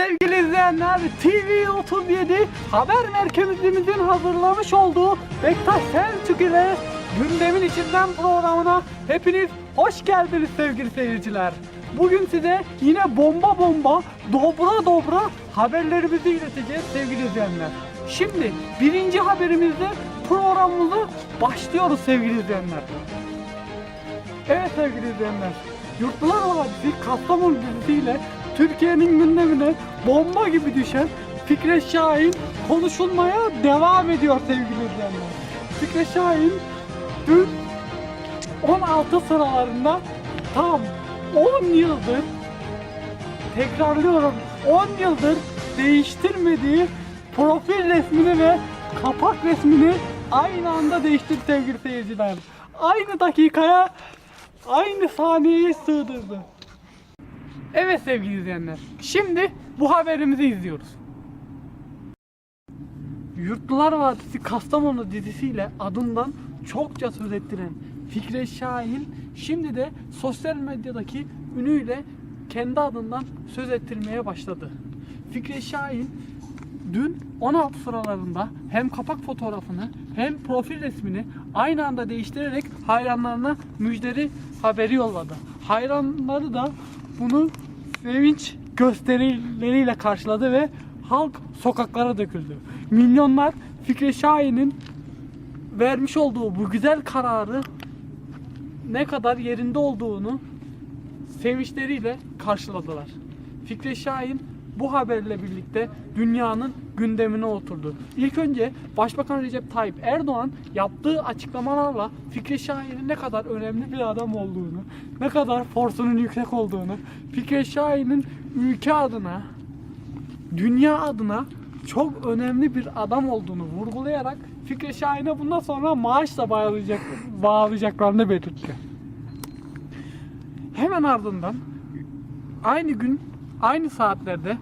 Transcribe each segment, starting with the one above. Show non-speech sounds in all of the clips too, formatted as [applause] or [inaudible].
sevgili izleyenler TV37 haber merkezimizin hazırlamış olduğu Bektaş Selçuk ile gündemin içinden programına hepiniz hoş geldiniz sevgili seyirciler. Bugün size yine bomba bomba dobra dobra haberlerimizi ileteceğiz sevgili izleyenler. Şimdi birinci haberimizde programımızı başlıyoruz sevgili izleyenler. Evet sevgili izleyenler, Yurtlar Vadisi Kastamonu dizisiyle Türkiye'nin gündemine bomba gibi düşen Fikret Şahin konuşulmaya devam ediyor sevgili izleyenler. Fikret Şahin dün 16 sıralarında tam 10 yıldır tekrarlıyorum 10 yıldır değiştirmediği profil resmini ve kapak resmini aynı anda değiştirdi sevgili seyirciler. Aynı dakikaya aynı saniyeye sığdırdı. Evet sevgili izleyenler. Şimdi bu haberimizi izliyoruz. Yurtlar Vadisi Kastamonu dizisiyle adından çokça söz ettiren Fikret Şahin şimdi de sosyal medyadaki ünüyle kendi adından söz ettirmeye başladı. Fikret Şahin dün 16 sıralarında hem kapak fotoğrafını hem profil resmini aynı anda değiştirerek hayranlarına müjdeli haberi yolladı. Hayranları da bunu sevinç gösterileriyle karşıladı ve halk sokaklara döküldü. Milyonlar Fikret Şahin'in vermiş olduğu bu güzel kararı ne kadar yerinde olduğunu sevinçleriyle karşıladılar. Fikret Şahin bu haberle birlikte dünyanın gündemine oturdu. İlk önce Başbakan Recep Tayyip Erdoğan yaptığı açıklamalarla Fikret Şahin'in ne kadar önemli bir adam olduğunu, ne kadar forsunun yüksek olduğunu, Fikret Şahin'in ülke adına, dünya adına çok önemli bir adam olduğunu vurgulayarak Fikret Şahin'e bundan sonra maaşla bağlayacak, bağlayacaklarını belirtti. Hemen ardından aynı gün aynı saatlerde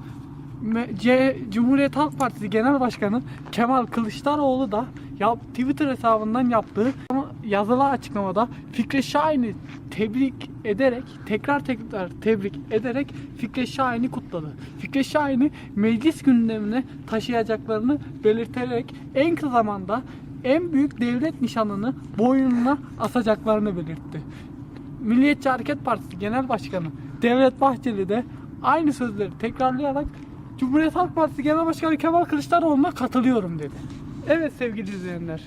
C Cumhuriyet Halk Partisi Genel Başkanı Kemal Kılıçdaroğlu da yap, Twitter hesabından yaptığı yazılı açıklamada Fikret Şahin'i tebrik ederek tekrar tekrar tebrik ederek Fikret Şahin'i kutladı. Fikret Şahin'i meclis gündemine taşıyacaklarını belirterek en kısa zamanda en büyük devlet nişanını boynuna asacaklarını belirtti. Milliyetçi Hareket Partisi Genel Başkanı Devlet Bahçeli de aynı sözleri tekrarlayarak Cumhuriyet Halk Partisi Genel Başkanı Kemal Kılıçdaroğlu'na katılıyorum dedi. Evet sevgili izleyenler.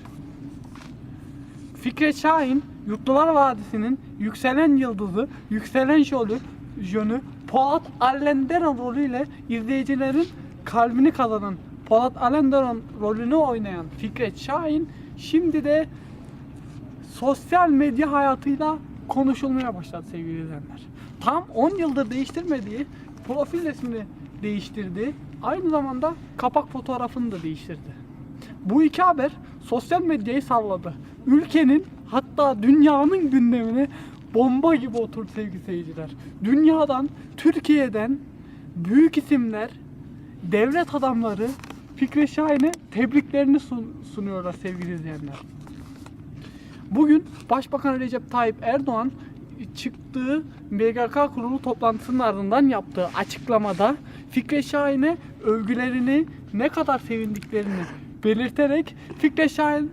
Fikret Şahin, Yurtlular Vadisi'nin yükselen yıldızı, yükselen jolü, jönü Polat Alemdar rolüyle izleyicilerin kalbini kazanan Polat Alemdar rolünü oynayan Fikret Şahin şimdi de sosyal medya hayatıyla konuşulmaya başladı sevgili izleyenler. Tam 10 yıldır değiştirmediği profil resmini değiştirdi. Aynı zamanda kapak fotoğrafını da değiştirdi. Bu iki haber sosyal medyayı salladı. Ülkenin hatta dünyanın gündemine bomba gibi oturdu sevgili seyirciler. Dünyadan, Türkiye'den büyük isimler, devlet adamları Fikret Şahin'e tebriklerini sun- sunuyorlar sevgili izleyenler. Bugün Başbakan Recep Tayyip Erdoğan çıktığı MGK kurulu toplantısının ardından yaptığı açıklamada Fikret Şahin'e övgülerini ne kadar sevindiklerini belirterek Fikret Şahin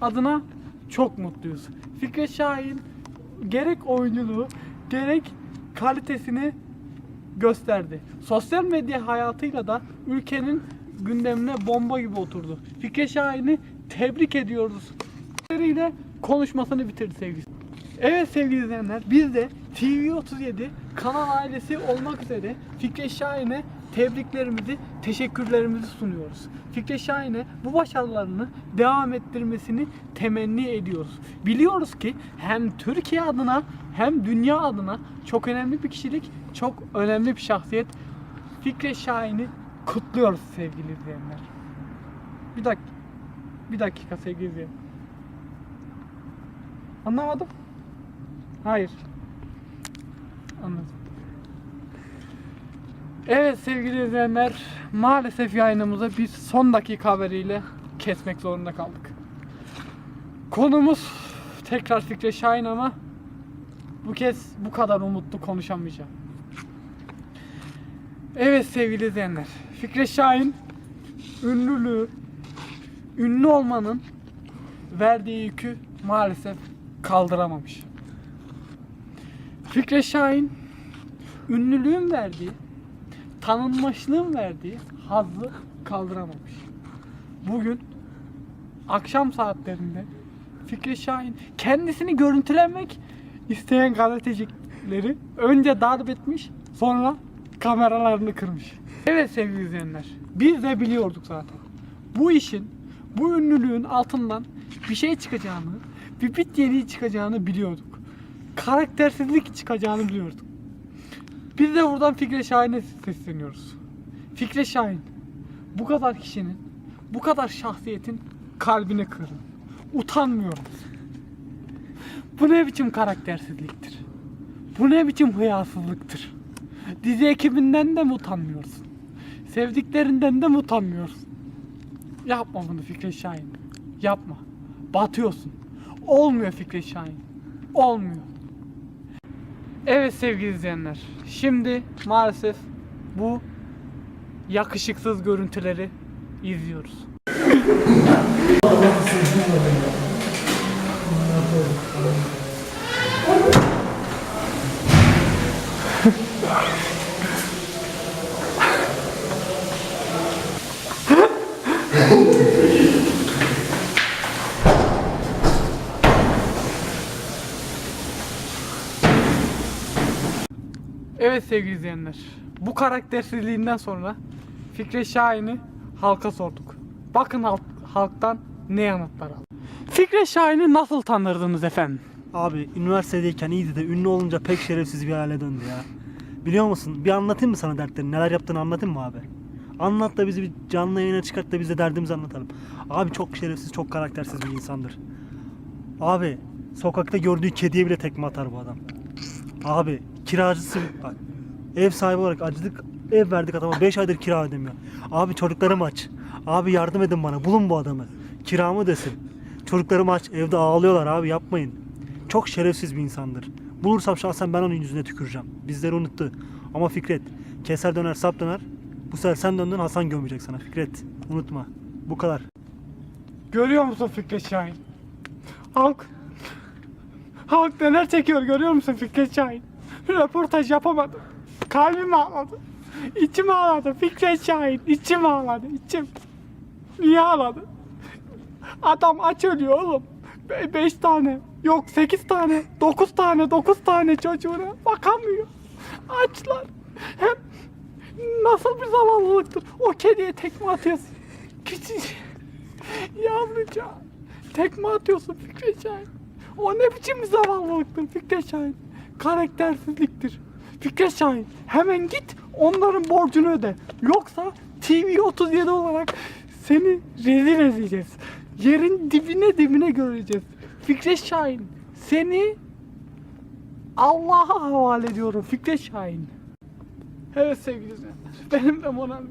adına çok mutluyuz. Fikret Şahin gerek oyunculuğu gerek kalitesini gösterdi. Sosyal medya hayatıyla da ülkenin gündemine bomba gibi oturdu. Fikret Şahin'i tebrik ediyoruz konuşmasını bitirdi sevgili. Evet sevgili izleyenler biz de TV37 kanal ailesi olmak üzere Fikret Şahin'e tebriklerimizi, teşekkürlerimizi sunuyoruz. Fikret Şahin'e bu başarılarını devam ettirmesini temenni ediyoruz. Biliyoruz ki hem Türkiye adına hem dünya adına çok önemli bir kişilik, çok önemli bir şahsiyet. Fikret Şahin'i kutluyoruz sevgili izleyenler. Bir dakika. Bir dakika sevgili izleyenler. Anlamadım. Hayır. Anladım. Evet sevgili izleyenler maalesef yayınımızı bir son dakika haberiyle kesmek zorunda kaldık. Konumuz tekrar Fikret Şahin ama bu kez bu kadar umutlu konuşamayacağım. Evet sevgili izleyenler. Fikret Şahin ünlülüğü, ünlü olmanın verdiği yükü maalesef kaldıramamış. Fikret Şahin ünlülüğün verdiği, tanınmışlığın verdiği hazzı kaldıramamış. Bugün akşam saatlerinde Fikret Şahin kendisini görüntülemek isteyen gazetecileri önce darp etmiş sonra kameralarını kırmış. Evet sevgili izleyenler biz de biliyorduk zaten. Bu işin bu ünlülüğün altından bir şey çıkacağını bir bit yeniği çıkacağını biliyorduk. Karaktersizlik çıkacağını biliyorduk. Biz de buradan Fikret Şahin'e sesleniyoruz. Fikret Şahin bu kadar kişinin bu kadar şahsiyetin kalbini kırın. Utanmıyorum. Bu ne biçim karaktersizliktir? Bu ne biçim hıyasızlıktır? Dizi ekibinden de mi utanmıyorsun? Sevdiklerinden de mi utanmıyorsun? Yapma bunu Fikret Şahin. Yapma. Batıyorsun. Olmuyor Fikret Şahin. Olmuyor. Evet sevgili izleyenler. Şimdi maalesef bu yakışıksız görüntüleri izliyoruz. [laughs] Evet sevgili izleyenler. Bu karaktersizliğinden sonra Fikret Şahin'i halka sorduk. Bakın halk, halktan ne yanıtlar aldık. Fikret Şahin'i nasıl tanırdınız efendim? Abi üniversitedeyken iyiydi de ünlü olunca pek şerefsiz bir hale döndü ya. Biliyor musun? Bir anlatayım mı sana dertlerini? Neler yaptığını anlatayım mı abi? Anlat da bizi bir canlı yayına çıkart da biz de derdimizi anlatalım. Abi çok şerefsiz, çok karaktersiz bir insandır. Abi sokakta gördüğü kediye bile tekme atar bu adam. Abi kiracısı bak. Ev sahibi olarak acıdık ev verdik adama 5 aydır kira ödemiyor. Abi çocuklarım aç. Abi yardım edin bana bulun bu adamı. Kiramı desin. Çocuklarım aç evde ağlıyorlar abi yapmayın. Çok şerefsiz bir insandır. Bulursam şahsen ben onun yüzüne tüküreceğim. Bizleri unuttu. Ama Fikret keser döner sap döner. Bu sefer sen döndün Hasan gömecek sana Fikret. Unutma. Bu kadar. Görüyor musun Fikret Şahin? Halk Halk neler çekiyor görüyor musun Fikret Şahin? Röportaj yapamadım. Kalbim ağladı. İçim ağladı. Fikret Şahin içim ağladı. içim. Niye ağladı? Adam aç ölüyor oğlum. Be- beş tane. Yok sekiz tane. Dokuz tane. Dokuz tane çocuğuna bakamıyor. Açlar. Hem nasıl bir zavallılıktır. O kediye tekme atıyorsun. Küçücük. Yavruca. Tekme atıyorsun Fikret Şahin. O ne biçim bir zavallılıktır Fikret Şahin. Karaktersizliktir. Fikret Şahin hemen git onların borcunu öde. Yoksa TV 37 olarak seni rezil edeceğiz. Yerin dibine dibine göreceğiz. Fikret Şahin seni Allah'a havale ediyorum Fikret Şahin. Evet sevgili izleyenler. [laughs] Benim de moralim.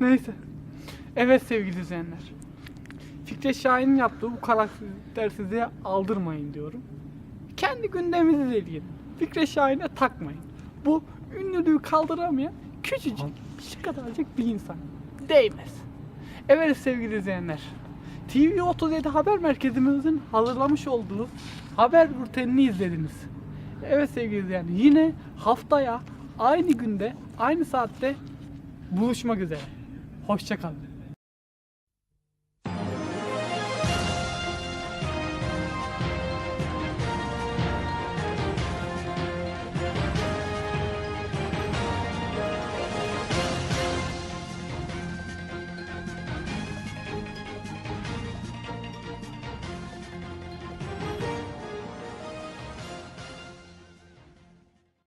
Neyse. Evet sevgili izleyenler. Fikret Şahin'in yaptığı bu karaktersizliğe aldırmayın diyorum. Kendi gündeminizle ilgili. Fikret Şahin'e takmayın. Bu ünlülüğü kaldıramayan küçücük şu kadarcık bir insan. Değmez. Evet sevgili izleyenler. TV 37 haber merkezimizin hazırlamış olduğu haber bültenini izlediniz. Evet sevgili izleyenler yine haftaya aynı günde aynı saatte buluşmak üzere. Hoşçakalın.